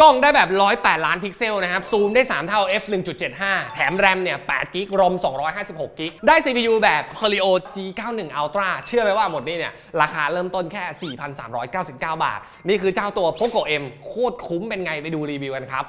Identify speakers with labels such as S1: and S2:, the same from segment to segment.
S1: กล้องได้แบบ 108 ล้านพิกเซลนะครับ ซูมได้ 3 เท่า f 1.75 แถมแรมเนี่ย8กิกรอม256กิกได้ CPU แบบ Helio G91 Ultra เชื่อไหมว่าหมดนี่เนี่ย ราคาเริ่มต้นแค่ 4,399 บาท นี่คือเจ้าตัว Poco M โคตรคุ้มเป็นไงไปดูรีวิวกันครับ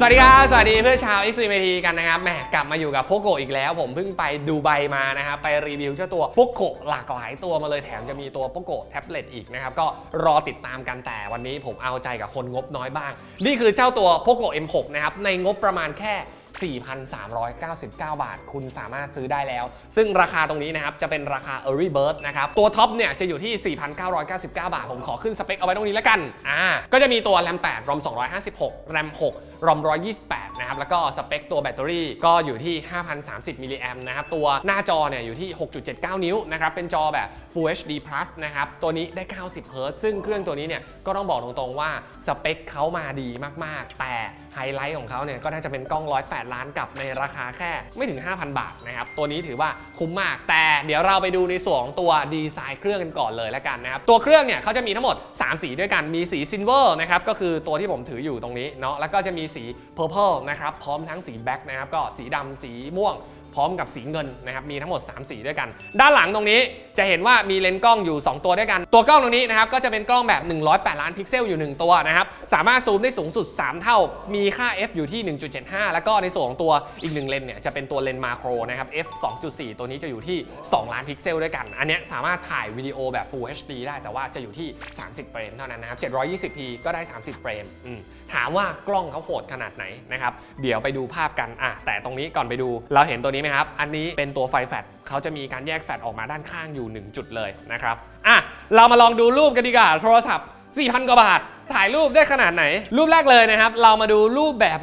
S1: สวัสดีครับ สวัสดีเพื่อนชาว x 3 t กันนะครับแหมกลับมาอยู่กับโปโกอีกแล้ว ผมเพิ่งไปดูไบมานะครับ ไปรีวิวเจ้าตัวโปโกหลากหลายตัวมาเลยแถมจะมีตัวโปโกแท็บเล็ตอีกนะครับ ก็รอติดตามกันแต่วันนี้ผมเอาใจกับคนงบน้อยบ้าง นี่คือเจ้าตัวโปโก M6 นะครับ ในงบประมาณแค่ 4,399 บาท คุณสามารถซื้อได้แล้ว ซึ่งราคาตรงนี้นะครับ จะเป็นราคา Early Bird นะครับ ตัวท็อปเนี่ยจะอยู่ที่ 4,999 บาท ผมขอขึ้นสเปคเอาไว้ตรงนี้แล้วกัน อ่า ก็จะมีตัว RAM 8 ROM 256 RAM 6 ROM 128 นะครับ แล้วก็สเปคตัวแบตเตอรี่ก็อยู่ที่ 5,030 มิลลิแอมป์นะครับ ตัวหน้าจอเนี่ยอยู่ที่ 6.79 นิ้วนะครับ เป็นจอแบบ Full HD Plus นะครับ ตัวนี้ได้ 90 Hz ซึ่งเครื่องตัวนี้เนี่ยก็ต้องบอกตรงๆว่าสเปคเขามาดีมากๆ แต่ไฮไลท์ของเขาเนี่ยก็น่าจะเป็นกล้อง108ล้านกับในราคาแค่ไม่ถึง 5,000 บาทนะครับ ตัวนี้ถือว่าคุ้มมาก แต่เดี๋ยวเราไปดูในส่วนของตัวดีไซน์เครื่องกันก่อนเลยแล้วกันนะครับ ตัวเครื่องเนี่ยเขาจะมีทั้งหมด 3 สีด้วยกัน มีสีซิลเวอร์นะครับ ก็คือตัวที่ผมถืออยู่ตรงนี้เนาะ แล้วก็จะมีสีเพอร์เพลนะครับ พร้อมทั้งสีแบ็กนะครับ ก็สีดำสีม่วง ร้อมกับสีเงินนะครับมีทั้งหมด 3 สีด้วยกัน ด้านหลังตรงนี้จะเห็นว่ามีเลนส์กล้องอยู่ 2 ตัวด้วยกัน ตัวกล้องตรงนี้นะครับก็จะเป็นกล้องแบบ 108 ล้านพิกเซลอยู่ 1 ตัวนะครับสามารถซูมได้สูงสุด 3 เท่า มีค่า f อยู่ที่ 1.75 แล้วก็ในส่วนของตัวอีก1เลนส์เนี่ยจะเป็นตัวเลนส์มาโครนะครับ f 2.4 ตัวนี้จะอยู่ที่ 2 ล้านพิกเซลด้วยกัน อันนี้สามารถถ่ายวิดีโอแบบ Full HD ได้แต่ว่าจะอยู่ที่ 30 เฟรมเท่านั้นนะครับ 720p ก็ได้ 30 เฟรมอืมถามว่ากล้องเขาโหดขนาดไหนนะครับเดี๋ยวไปดูภาพกันอะแต่ตรงนี้ก่อนไปดูเราเห็นตัวนี้ไหมครับ อันนี้เป็นตัวไฟแฟลชเขาจะมีการแยกแฟลชออกมาด้านข้างอยู่ 1 จุดเลยนะครับ อะ เรามาลองดูรูปกันดีกว่าโทรศัพท์ 4,000 กว่าบาท ถ่ายรูปได้ขนาดไหน รูปแรกเลยนะครับ เรามาดูรูปแบบ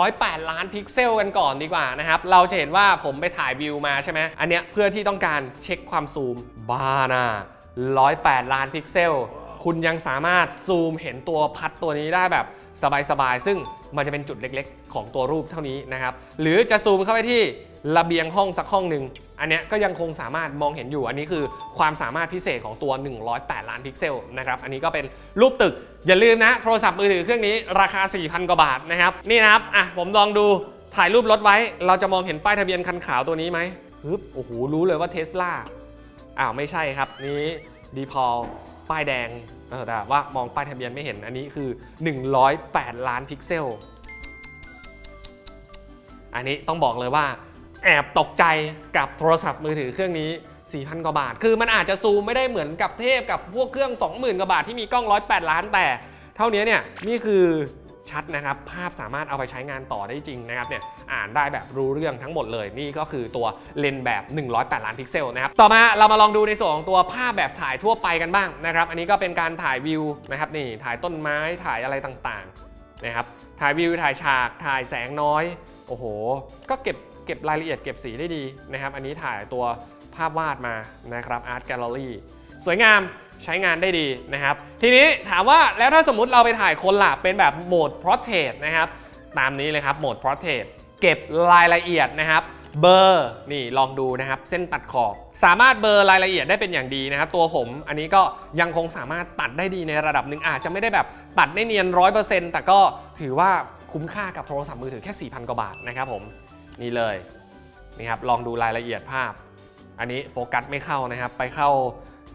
S1: 108 ล้านพิกเซลกันก่อนดีกว่านะครับ เราจะเห็นว่าผมไปถ่ายวิวมาใช่ไหมอันเนี้ยเพื่อที่ต้องการเช็คความซูมบาน่ะ108 ล้านพิกเซล คุณยังสามารถซูมเห็นตัวพัดตัวนี้ได้แบบสบายๆ ซึ่งมันจะเป็นจุดเล็กๆ ของตัวรูปเท่านี้นะครับ หรือจะซูมเข้าไปที่ ระเบียงห้องสักห้องหนึ่งอันเนี้ยก็ยังคงสามารถมองเห็นอยู่ อันนี้คือความสามารถพิเศษของตัว 108 ล้านพิกเซลนะครับ อันนี้ก็เป็นรูปตึก อย่าลืมนะ โทรศัพท์มือถือเครื่องนี้ราคา 4,000 กว่าบาทนะครับ นี่นะครับ อะ ผมลองดู ถ่ายรูปรถไว้ เราจะมองเห็นป้ายทะเบียนคันขาวตัวนี้ไหมฮึบ โอ้โห รู้เลยว่าเทสลา อ้าว ไม่ใช่ครับ นี้ดีพอลป้ายแดง เออ แต่ว่ามองป้ายทะเบียนไม่เห็น อันนี้คือ 108 ล้านพิกเซล อันนี้ต้องบอกเลยว่า แอบตกใจกับโทรศัพท์มือถือเครื่องนี้ 4,000 กว่าบาท คือมันอาจจะซูมไม่ได้เหมือนกับเทพกับพวกเครื่อง 20,000 กว่าบาทที่มีกล้อง 108 ล้านแต่ เท่านี้เนี่ยนี่คือชัดนะครับ ภาพสามารถเอาไปใช้งานต่อได้จริงนะครับเนี่ยอ่านได้แบบรู้เรื่องทั้งหมดเลย นี่ก็คือตัวเลนส์แบบ 108 ล้านพิกเซลนะครับต่อมาเรามาลองดูในส่วนของตัวภาพแบบถ่ายทั่วไปกันบ้างนะครับ อันนี้ก็เป็นการถ่ายวิวนะครับนี่ถ่ายต้นไม้ถ่ายอะไรต่างๆนะครับถ่ายวิวถ่ายฉากถ่ายแสงน้อย โอ้โห ก็เก็บ ก็บรายละเอียดเก็บสีได้ดีนะครับ อันนี้ถ่ายตัวภาพวาดมานะครับ Art Gallery สวยงามใช้งานได้ดีนะครับ ทีนี้ถามว่าแล้วถ้าสมมุติเราไปถ่ายคนล่ะเป็นแบบโหมด Portrait นะครับ ตามนี้เลยครับโหมด Portrait เก็บรายละเอียดนะครับเบอร์นี่ลองดูนะครับ เส้นตัดขอบ สามารถเบอร์รายละเอียดได้เป็นอย่างดีนะครับ ตัวผมอันนี้ก็ยังคงสามารถตัดได้ดีในระดับหนึ่งอาจจะไม่ได้แบบตัดได้เนียนร้อยเปอร์เซ็นต์แต่ก็ถือว่าคุ้มค่ากับโทรศัพท์มือถือแค่ 4,000 กว่าบาทนะครับผม นี่เลยนี่ครับลองดูรายละเอียดภาพ อันนี้โฟกัสไม่เข้านะครับ ไปเข้า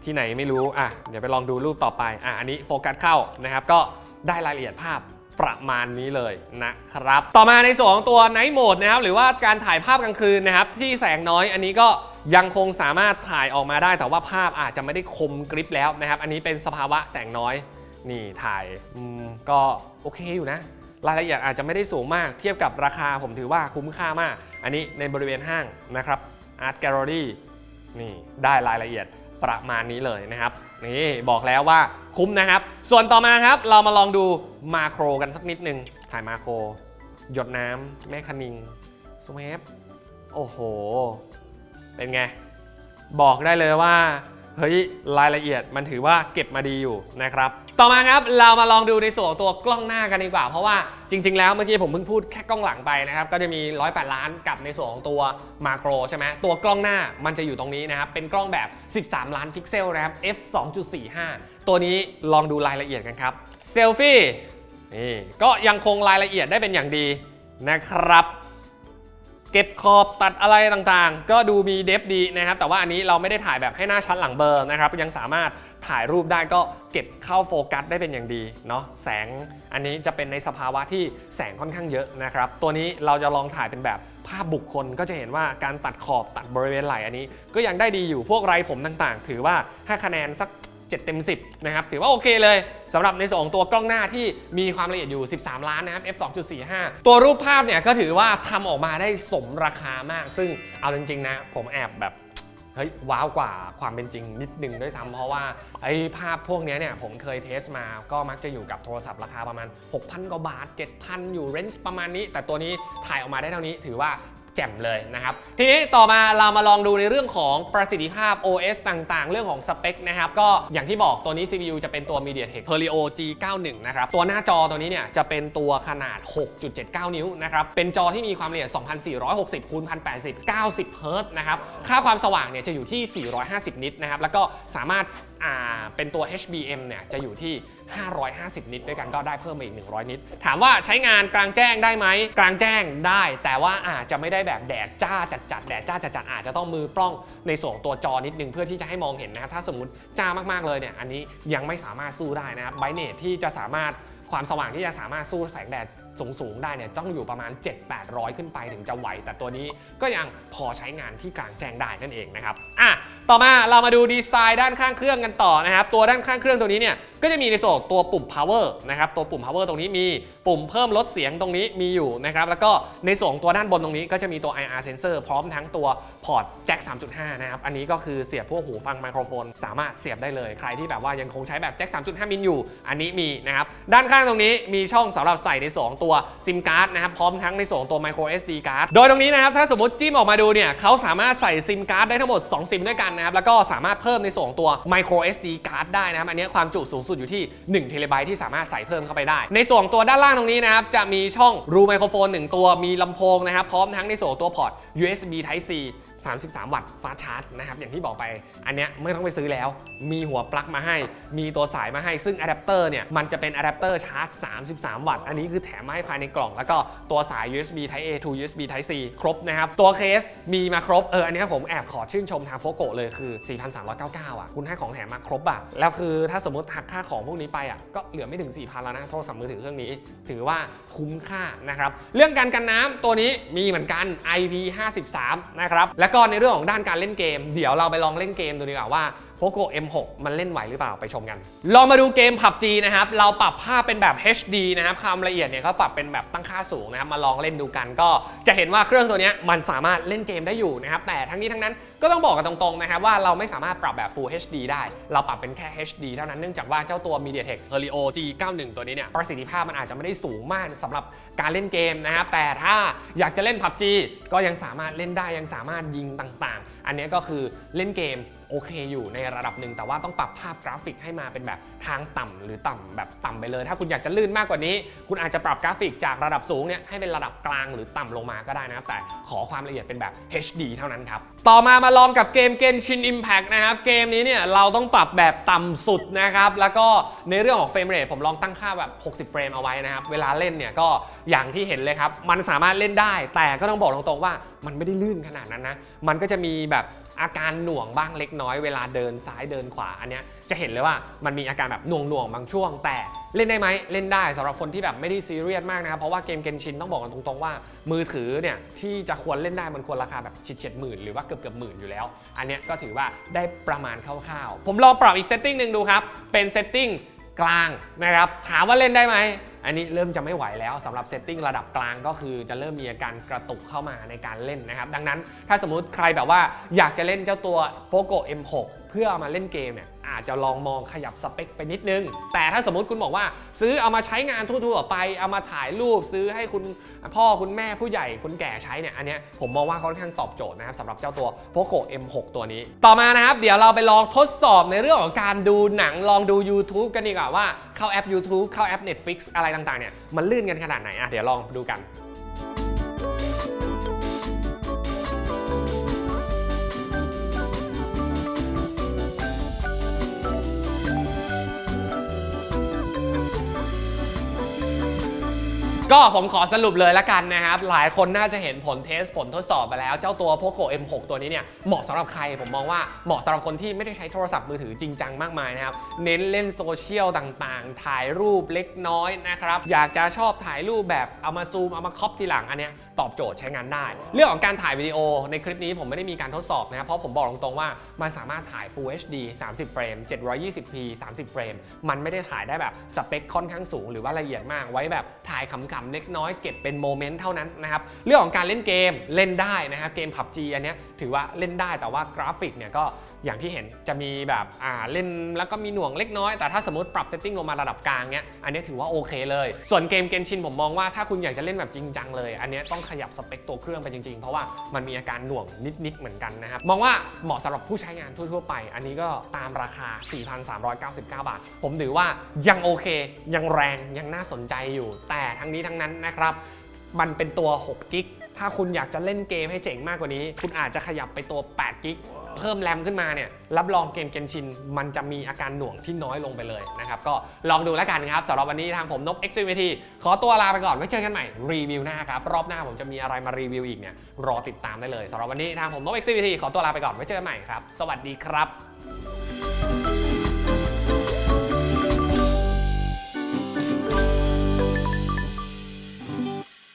S1: ที่ไหนไม่รู้อะเดี๋ยวไปลองดูรูปต่อไปอะอันนี้โฟกัสเข้านะครับ ก็ได้รายละเอียดภาพประมาณนี้เลยนะครับ ต่อมาในส่วนของตัว Night Mode นะครับ หรือว่าการถ่ายภาพกลางคืนนะครับ ที่แสงน้อยอันนี้ก็ยังคงสามารถถ่ายออกมาได้ แต่ว่าภาพอาจจะไม่ได้คมกริบแล้วนะครับ อันนี้เป็นสภาวะแสงน้อย นี่ถ่ายก็โอเคอยู่นะ รายละเอียดอาจจะไม่ได้สูงมาก เทียบกับราคาผมถือว่าคุ้มค่ามาก อันนี้ในบริเวณห้างนะครับ Art Gallery นี่ได้รายละเอียดประมาณนี้เลยนะครับ นี่บอกแล้วว่าคุ้มนะครับ ส่วนต่อมาครับ เรามาลองดูมาโครกันสักนิดนึงถ่ายมาโคร หยดน้ำแม่คณิงสวปโอ้โห เป็นไง บอกได้เลยว่า เฮ้ยรายละเอียดมันถือว่าเก็บมาดีอยู่นะครับ ต่อมาครับเรามาลองดูในส่วนของตัวกล้องหน้ากันดีกว่า เพราะว่าจริง ๆ แล้วเมื่อกี้ผมเพิ่งพูดแค่กล้องหลังไปนะครับก็จะมี 108 ล้านกับในส่วนของตัวมาโครใช่ไหมตัวกล้องหน้ามันจะอยู่ตรงนี้นะครับเป็นกล้องแบบ 13 ล้านพิกเซลนะครับ f 2.45 ตัวนี้ลองดูรายละเอียดกันครับเซลฟี่นี่ก็ยังคงรายละเอียดได้เป็นอย่างดีนะครับ เก็บขอบตัดอะไรต่างๆ ก็ดูมีเดฟดีนะครับ แต่ว่าอันนี้เราไม่ได้ถ่ายแบบให้หน้าชัดหลังเบอร์นะครับ ยังสามารถถ่ายรูปได้ก็เก็บเข้าโฟกัสได้เป็นอย่างดีเนาะแสงอันนี้จะเป็นในสภาวะที่แสงค่อนข้างเยอะนะครับ ตัวนี้เราจะลองถ่ายเป็นแบบภาพบุคคลก็จะเห็นว่าการตัดขอบตัดบริเวณไหล่อันนี้ ก็ยังได้ดีอยู่พวกไรผมต่างๆ ถือว่าให้คะแนนสัก 7 เต็ม 10 นะครับ ถือว่าโอเคเลยสำหรับในส่วนของตัวกล้องหน้าที่มีความละเอียดอยู่ 13 ล้านนะครับ f 2.45 ตัวรูปภาพเนี่ยก็ถือว่าทำออกมาได้สมราคามาก ซึ่งเอาจริงๆนะ ผมแอบแบบเฮ้ยว้าวกว่าความเป็นจริงนิดนึงด้วยซ้ำเพราะว่าไอ้ภาพพวกนี้เนี่ยผมเคยเทสมาก็มักจะอยู่กับโทรศัพท์ราคาประมาณ 6,000 กว่าบาท 7,000 อยู่เรนจ์ประมาณนี้ แต่ตัวนี้ถ่ายออกมาได้เท่านี้ถือว่า แจ่มเลยนะครับ ทีนี้ต่อมาเรามาลองดูในเรื่องของประสิทธิภาพ OS ต่างๆ เรื่องของสเปคนะครับ ก็อย่างที่บอกตัวนี้ CPU จะเป็นตัว MediaTek Helio G91 นะครับ ตัวหน้าจอตัวนี้เนี่ยจะเป็นตัวขนาด 6.79 นิ้วนะครับ เป็นจอที่มีความละเอียด 2460คูณ1080 90เฮิรตซ์นะครับ ค่าความสว่างเนี่ยจะอยู่ที่ 450 นิตนะครับ แล้วก็สามารถอ่าเป็นตัว HBM เนี่ยจะอยู่ที่ 550 นิตด้วยกันก็ได้เพิ่มมาอีก 100 นิต ถามว่าใช้งานกลางแจ้งได้ไหม กลางแจ้งได้ แต่ว่าอาจจะไม่ได้แบบแดดจ้าจัดๆแดดจ้าจัดๆอาจจะต้องมือปล้องในส่วนของตัวจอนิดนึง เพื่อที่จะให้มองเห็นนะครับถ้าสมมติจ้ามากๆเลยเนี่ยอันนี้ยังไม่สามารถสู้ได้นะครับไบเนตที่จะสามารถความสว่างที่จะสามารถสู้แสงแดดสูงๆได้เนี่ยต้องอยู่ประมาณ 7-800 ขึ้นไปถึงจะไหว แต่ตัวนี้ก็ยังพอใช้งานที่กลางแจ้งได้นั่นเองนะครับอะต่อมาเรามาดูดีไซน์ด้านข้างเครื่องกันต่อนะครับ ตัวด้านข้างเครื่องตัวนี้เนี่ยก็จะมีในส่วนของตัวปุ่ม power นะครับตัวปุ่ม power ตรงนี้มีปุ่มเพิ่มลดเสียงตรงนี้มีอยู่นะครับแล้วก็ในส่วนของตัวด้านบนตรงนี้ก็จะมีตัว IR sensor พร้อมทั้งตัวพอร์ตแจ็ค3.5 นะครับ อันนี้ก็คือเสียบพวกหูฟังไมโครโฟน สามารถเสียบได้เลย ใครที่แบบว่ายังคงใช้แบบแจ็ค3.5 มิลอยู่ อันนี้มีนะครับ ด้านข้างตรงนี้มีช่องสำหรับใส่ในสองตัวซิมการ์ดนะครับ พร้อมทั้งในส่งตัว micro SD card โดยตรงนี้นะครับ ถ้าสมมติจิ้มออกมาดูเนี่ยเขาสามารถใส่ซิมการ์ดได้ทั้งหมด 2 ซิมด้วยกันนะครับ แล้วก็สามารถเพิ่มในส่วนของตัว micro SD card ได้นะครับ อันนี้ความจุสูงสุดอยู่ที่1เทเลไบต์ที่สามารถใส่เพิ่มเข้าไปได้ ในส่วนตัวด้านล่างตรงนี้นะครับจะมีช่องรูไมโครโฟน 1 ตัวมีลำโพงนะครับพร้อมทั้งในส่วนตัวพอร์ต USB Type C 33 วัตต์ฟาชาร์จนะครับอย่างที่บอกไปอันเนี้ยไม่ต้องไปซื้อแล้ว มีหัวปลั๊กมาให้ มีตัวสายมาให้ซึ่งอะแดปเตอร์เนี่ยมันจะเป็นอะแดปเตอร์ชาร์จ 33 วัตต์อันนี้คือแถมมาให้ภายในกล่อง แล้วก็ตัวสาย USB Type A to USB Type C ครบนะครับตัวเคสมีมาครบเอออันเนี้ยผมแอบขอชื่นชมทางโฟโกเลยคือ 4,399 อะ คุณให้ของแถมมาครบอะแล้วคือถ้าสมมติหักค่าของพวกนี้ไปอะก็เหลือไม่ถึง 4,000แล้วนะโทรศัพท์มือถือเครื่องนี้ ถือว่าคุ้มค่านะครับเรื่องการกันน้ำตัวนี้มีเหมือนกัน IP53 นะครับแล้วก็ในเรื่องของด้านการเล่นเกม เดี๋ยวเราไปลองเล่นเกมดูดีกว่าว่า Poco M6 มันเล่นไหวหรือเปล่าไปชมกันลองมาดูเกม PUBG นะครับ เราปรับภาพเป็นแบบ HD นะครับความละเอียดเนี่ยเขาปรับเป็นแบบตั้งค่าสูงนะครับ มาลองเล่นดูกันก็จะเห็นว่าเครื่องตัวนี้มันสามารถเล่นเกมได้อยู่นะครับ แต่ทั้งนี้ทั้งนั้นก็ต้องบอกกันตรงๆนะครับว่าเราไม่สามารถปรับแบบ Full HD ได้ เราปรับเป็นแค่ HD เท่านั้นเนื่องจากว่าเจ้าตัว MediaTek Helio G91 ตัวนี้เนี่ยประสิทธิภาพมันอาจจะไม่ได้สูงมากสำหรับการเล่นเกมนะครับแต่ถ้าอยากจะเล่น PUBG ก็ยังสามารถเล่นได้ยังสามารถยิงต่างๆ อันนี้ก็คือเล่นเกม โอเคอยู่ในระดับหนึ่งแต่ว่าต้องปรับภาพกราฟิกให้มาเป็นแบบทางต่ำหรือต่ำแบบต่ำไปเลย ถ้าคุณอยากจะลื่นมากกว่านี้ คุณอาจจะปรับกราฟิกจากระดับสูงเนี่ยให้เป็นระดับกลางหรือต่ำลงมาก็ได้นะครับแต่ขอความละเอียดเป็นแบบ HD เท่านั้นครับต่อมามาลองกับเกม Genshin Impact นะครับเกมนี้เนี่ยเราต้องปรับแบบต่ำสุดนะครับแล้วก็ในเรื่องของเฟรมเรทผมลองตั้งค่าแบบ 60 เฟรมเอาไว้นะครับเวลาเล่นเนี่ยก็อย่างที่เห็นเลยครับมันสามารถเล่นได้ แต่ก็ต้องบอกตรงๆว่ามันไม่ได้ลื่นขนาดนั้นนะมันก็จะมีแบบอาการหน่วงบ้างเล็กน้อยเวลาเดินซ้ายเดินขวาอันเนี้ยจะเห็นเลยว่ามันมีอาการแบบหน่วงหน่วงๆบางช่วง แต่เล่นได้ไหมเล่นได้สำหรับคนที่แบบไม่ได้ซีเรียสมากนะครับเพราะว่าเกมเกนชินต้องบอกกันตรงๆว่า มือถือเนี่ยที่จะควรเล่นได้มันควรราคาแบบชิดเฉียดหมื่นหรือว่าเกือบเกือบหมื่นอยู่แล้ว อันเนี้ยก็ถือว่าได้ประมาณคร่าวๆผมลองปรับอีกเซตติ้งหนึ่งดูครับเป็นเซตติ้ง กลางนะครับถามว่าเล่นได้ไหมอันนี้เริ่มจะไม่ไหวแล้วสำหรับเซตติ้งระดับกลางก็คือจะเริ่มมีอาการกระตุกเข้ามาในการเล่นนะครับ ดังนั้นถ้าสมมุติใครแบบว่าอยากจะเล่นเจ้าตัว Poco M6 พื่อเอามาเล่นเกมเนี่ยอาจจะลองมองขยับสเปคไปนิดนึง แต่ถ้าสมมติคุณบอกว่า ซื้อเอามาใช้งานทั่วๆไปเอามาถ่ายรูปซื้อให้คุณพ่อคุณแม่ผู้ใหญ่คุณแก่ใช้เนี่ยอันเนี้ยผมมองว่าค่อนข้างตอบโจทย์นะครับสำหรับเจ้าตัว Poco M6 ตัวนี้ ต่อมานะครับ เดี๋ยวเราไปลองทดสอบในเรื่องของการดูหนังลองดู YouTube กันดีกว่าว่าเข้าแอป YouTube เข้าแอป Netflix อะไรต่างๆเนี่ยมันลื่นกันขนาดไหนอะเดี๋ยวลองดูกัน ก็ผมขอสรุปเลยละกันนะครับ หลายคนน่าจะเห็นผลเทสผลทดสอบไปแล้ว เจ้าตัว Poco M6 ตัวนี้เนี่ยเหมาะสำหรับใคร ผมมองว่าเหมาะสำหรับคนที่ไม่ได้ใช้โทรศัพท์มือถือจริงจังมากมายนะครับ เน้นเล่นโซเชียลต่างๆ ถ่ายรูปเล็กน้อยนะครับ อยากจะชอบถ่ายรูปแบบเอามาซูม เอามาครอปทีหลังอันเนี้ยตอบโจทย์ใช้งานได้ เรื่องของการถ่ายวิดีโอในคลิปนี้ผมไม่ได้มีการทดสอบนะครับเพราะผมบอกตรงๆว่ามันสามารถถ่าย Full HD 30 เฟรม 720p 30 เฟรม มันไม่ได้ถ่ายได้แบบสเปคค่อนข้างสูงหรือว่าละเอียดมากไว้แบบถ่ายขำๆเล็กน้อยเก็บเป็นโมเมนต์เท่านั้นนะครับเรื่องของการเล่นเกมเล่นได้นะครับเกม PUBG อันนี้ถือว่าเล่นได้แต่ว่ากราฟิกเนี่ยก็อย่างที่เห็นจะมีแบบอ่าเล่นแล้วก็มีหน่วงเล็กน้อย แต่ถ้าสมมติปรับเซตติ้งลงมาระดับกลางเนี้ยอันนี้ถือว่าโอเคเลย ส่วนเกมเกนชินผมมองว่าถ้าคุณอยากจะเล่นแบบจริงจังเลย อันนี้ต้องขยับสเปคตัวเครื่องไปจริงๆ เพราะว่ามันมีอาการหน่วงนิดๆเหมือนกันนะครับมองว่าเหมาะสำหรับผู้ใช้งานทั่วๆไป อันนี้ก็ตามราคา 4,399 บาท ผมถือว่ายังโอเค ยังแรงยังน่าสนใจอยู่ แต่ทั้งนี้ทั้งนั้นนะครับมันเป็นตัว6กิกถ้าคุณอยากจะเล่นเกมให้เจ๋งมากกว่านี้ คุณอาจจะขยับไปตัว8กิก เพิ่มแรมขึ้นมาเนี่ยรับรองเกมเกนชิน มันจะมีอาการหน่วงที่น้อยลงไปเลยนะครับ ก็ลองดูแล้วกันครับสำหรับวันนี้ทางผมนบ XVT ขอตัวลาไปก่อนไว้เจอกันใหม่รีวิวหน้าครับ รอบหน้าผมจะมีอะไรมารีวิวอีกเนี่ยรอติดตามได้เลยสำหรับวันนี้ทางผมนบ XVT ขอตัวลาไปก่อนไว้เจอกันใหม่ครับ สวัสดีครับ